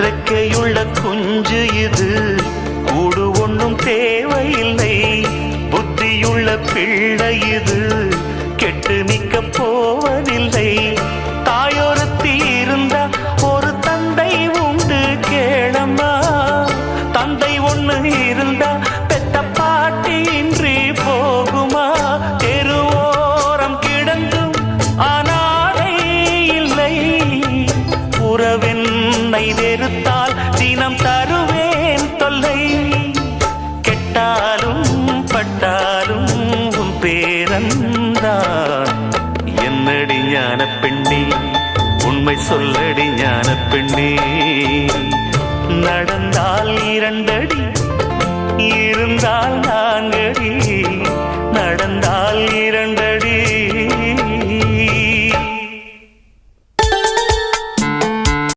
இறக்கையுள்ள குஞ்சு இது. கூடு ஒன்றும் தேவையில்லை. புத்தியுள்ள பிள்ளை இது. கெட்டு நிக்க போவதில்லை. தாயொருத்தி இருந்த ஒரு தந்தை உண்டு கேளம்மா. தந்தை ஒண்ணு இருந்தா பெத்த பாட்டி இன்றி போகுமா? தெருவோரம் கிடந்தும் அனாதை இல்லை. உறவென்னை வெறுத்தால் கெட்டாலும் பட்டாலும் உன் பேரன்தான். என்னடி ஞான பெண்ணே உண்மை சொல்லடி ஞான பெண்ணே நடந்தால் இரண்டடி இருந்தால் நான்கடி